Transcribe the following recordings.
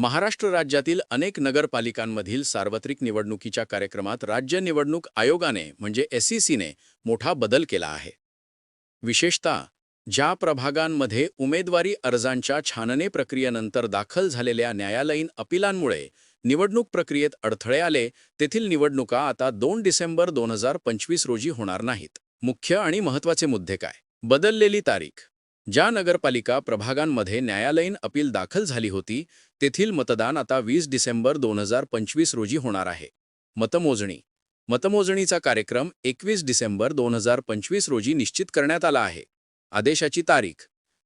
महाराष्ट्र राज्यातील अनेक नगरपालिकांमधील सार्वत्रिक निवडणुकीच्या कार्यक्रमात राज्य निवडणूक आयोगाने म्हणजे एस मोठा बदल केला आहे. विशेषतः ज्या प्रभागांमध्ये उमेदवारी अर्जांच्या छानने प्रक्रियेनंतर दाखल झालेल्या न्यायालयीन अपिलांमुळे निवडणूक प्रक्रियेत अडथळे आले तेथील निवडणुका आता दोन डिसेंबर दोन हजार पंचवीस रोजी होणार नाहीत. मुख्य आणि महत्त्वाचे मुद्दे काय? बदललेली तारीख. ज्या नगरपालिका प्रभागांमध्ये न्यायालयीन अपील दाखल झाली होती तेथील मतदान आता वीस डिसेंबर दोन हजार पंचवीस रोजी होणार आहे. मतमोजणी. मतमोजणीचा कार्यक्रम एकवीस डिसेंबर दोन हजार पंचवीस रोजी निश्चित करण्यात आला आहे. आदेशाची तारीख.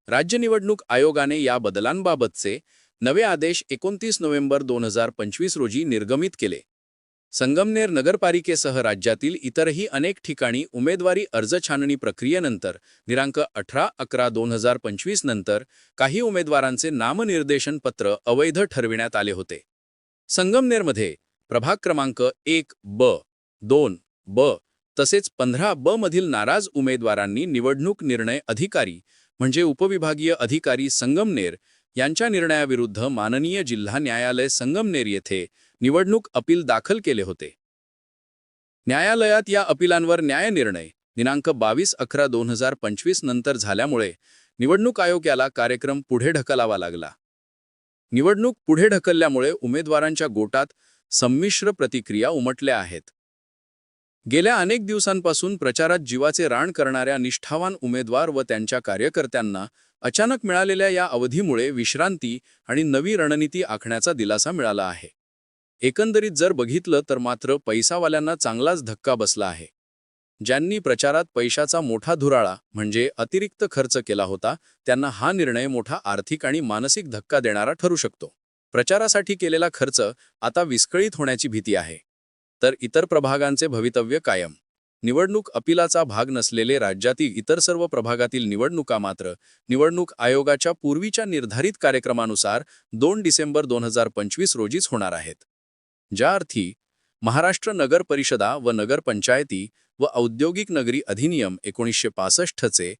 राज्य निवडणूक आयोगाने या बदलांबाबतचे नवे आदेश एकोणतीस नोव्हेंबर दोन हजार पंचवीस रोजी निर्गमित केले. संगमनेर नगरपालिकेसह राज्यातील इतरही अनेक ठिकाणी उमेदवारी अर्ज छाननी प्रक्रियेनंतर दिनांक अठरा अकरा दोन हजार पंचवीस नंतर काही उमेदवारांचे नामनिर्देशन पत्र अवैध ठरविण्यात आले होते. संगमनेरमध्ये प्रभाग क्रमांक एक ब दोन ब तसेच पंधरा ब मधील नाराज उमेदवारांनी निवडणूक निर्णय अधिकारी म्हणजे उपविभागीय अधिकारी संगमनेर यांच्या निर्णयाविरुद्ध माननीय जिल्हा न्यायालय संगमनेर येथे निवडणूक अपील दाखल केले होते. न्यायालयात या अपिलांवर न्यायनिर्णय दिनांक बावीस अकरा दोन हजार पंचवीस नंतर झाल्यामुळे निवडणूक आयोग याला कार्यक्रम पुढे ढकलावा लागला. निवडणूक पुढे ढकलल्यामुळे उमेदवारांच्या गोटात संमिश्र प्रतिक्रिया उमटल्या आहेत. गेल्या अनेक दिवसांपासून प्रचारात जीवाचे राण करणाऱ्या निष्ठावान उमेदवार व त्यांच्या कार्यकर्त्यांना अचानक मिळालेल्या या अवधीमुळे विश्रांती आणि नवी रणनीती आखण्याचा दिलासा मिळाला आहे. एकंदरीत जर बघितलं तर मात्र पैसावाल्यांना चांगलाच धक्का बसला आहे. ज्यांनी प्रचारात पैशाचा मोठा धुराळा म्हणजे अतिरिक्त खर्च केला होता त्यांना हा निर्णय मोठा आर्थिक आणि मानसिक धक्का देणारा ठरू शकतो. प्रचारासाठी केलेला खर्च आता विस्कळीत होण्याची भीती आहे. तर इतर प्रभागांचे भवितव्य कायम. निवडणूक अपिलाचा भाग नसलेले राज्यातील इतर सर्व प्रभागातील निवडणुका मात्र निवडणूक आयोगाच्या पूर्वीच्या निर्धारित कार्यक्रमानुसार दोन डिसेंबर दोन हजार पंचवीस रोजीच होणार आहेत. ज्या अर्थी महाराष्ट्र नगर परिषदा व नगरपंचायती व औद्योगिक नगरी अधिनियम एकोणीसशे पासष्टचे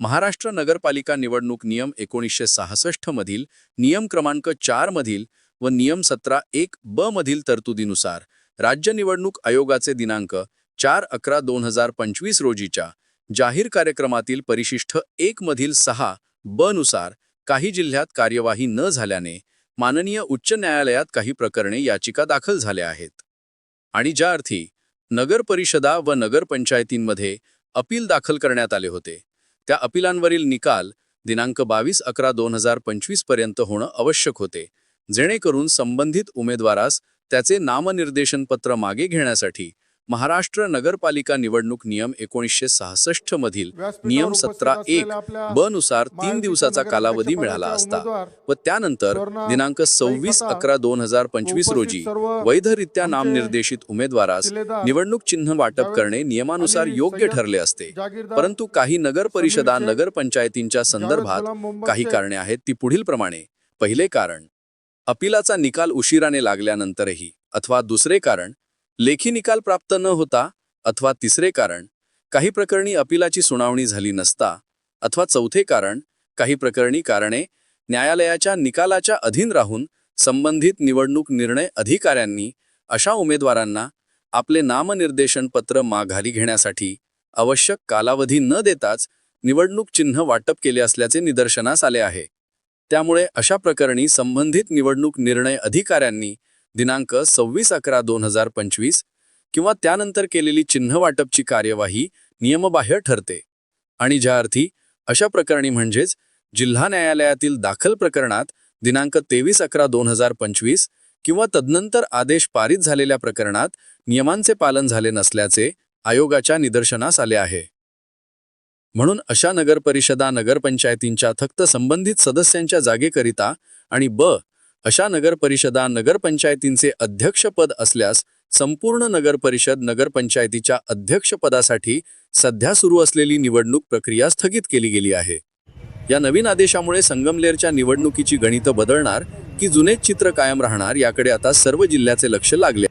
महाराष्ट्र नगरपालिका निवडणूक नियम एकोणीसशे सहासष्ट मधील नियम क्रमांक चार मधील व नियम सतरा एक ब मधील तरतुदीनुसार राज्य निवडणूक आयोगाचे दिनांक चार अकरा दोन हजार पंचवीस रोजीच्या जाहीर कार्यक्रमातील परिशिष्ट एक मधील सहा ब नुसार काही जिल्ह्यात कार्यवाही न झाल्याने माननीय उच्च न्यायालयात काही प्रकरणे याचिका दाखल झाल्या आहेत. आणि ज्या अर्थी नगर परिषदा व नगरपंचायतींमध्ये अपील दाखल करण्यात आले होते त्या अपिलांवरील निकाल दिनांक बावीस अकरा दोन हजार पंचवीसपर्यंत होणं आवश्यक होते जेणेकरून संबंधित उमेदवारास त्याचे नामनिर्देशनपत्र मागे घेण्यासाठी महाराष्ट्र नगरपालिका निवडणूक नियम एकोणीसशे सहासष्ट मधील नियम सतरा एक ब नुसार तीन दिवसाचा कालावधी मिळाला असता व त्यानंतर दिनांक सव्वीस अकरा दोन हजार पंचवीस रोजी वैधरित्या नामनिर्देशित उमेदवारास निवडणूक चिन्ह वाटप करणे नियमानुसार योग्य ठरले असते. परंतु काही नगर परिषदा नगरपंचायतींच्या संदर्भात काही कारणे आहेत ती पुढील प्रमाणे पहिले कारण अपिलाचा निकाल उशिराने लागल्यानंतरही अथवा दुसरे कारण लेखी निकाल प्राप्त न होता अथवा तिसरे कारण काही प्रकरणी अपिलाची सुनावणी झाली नसता अथवा चौथे कारण काही प्रकरणी कारणे न्यायालयाच्या निकालाच्या अधीन राहून संबंधित निवडणूक निर्णय अधिकाऱ्यांनी अशा उमेदवारांना आपले नामनिर्देशन पत्र माघारी घेण्यासाठी आवश्यक कालावधी न देताच निवडणूक चिन्ह वाटप केले असल्याचे निदर्शनास आले आहे. त्यामुळे अशा प्रकरणी संबंधित निवडणूक निर्णय अधिकाऱ्यांनी दिनांक सव्वीस अकरा दोन हजार पंचवीस किंवा त्यानंतर केलेली चिन्ह वाटपची कार्यवाही नियमबाह्य ठरते. आणि ज्या अर्थी अशा प्रकरणी म्हणजेच जिल्हा न्यायालयातील दाखल प्रकरणात दिनांक तेवीस अकरा दोन हजार पंचवीस किंवा तदनंतर आदेश पारित झालेल्या प्रकरणात नियमांचे पालन झाले नसल्याचे आयोगाच्या निदर्शनास आले आहे. म्हणून अशा नगरपरिषदा नगरपंचायतींच्या फक्त संबंधित सदस्यांच्या जागेकरिता आणि ब अशा नगरपरिषदा नगरपंचायतींचे अध्यक्षपद असल्यास संपूर्ण नगरपरिषद नगरपंचायतीच्या अध्यक्षपदासाठी सध्या सुरू असलेली निवडणूक प्रक्रिया स्थगित केली गेली आहे. या नवीन आदेशामुळे संगमनेरच्या निवडणुकीची गणितं बदलणार की जुनेच चित्र कायम राहणार याकडे आता सर्व जिल्ह्याचे लक्ष लागले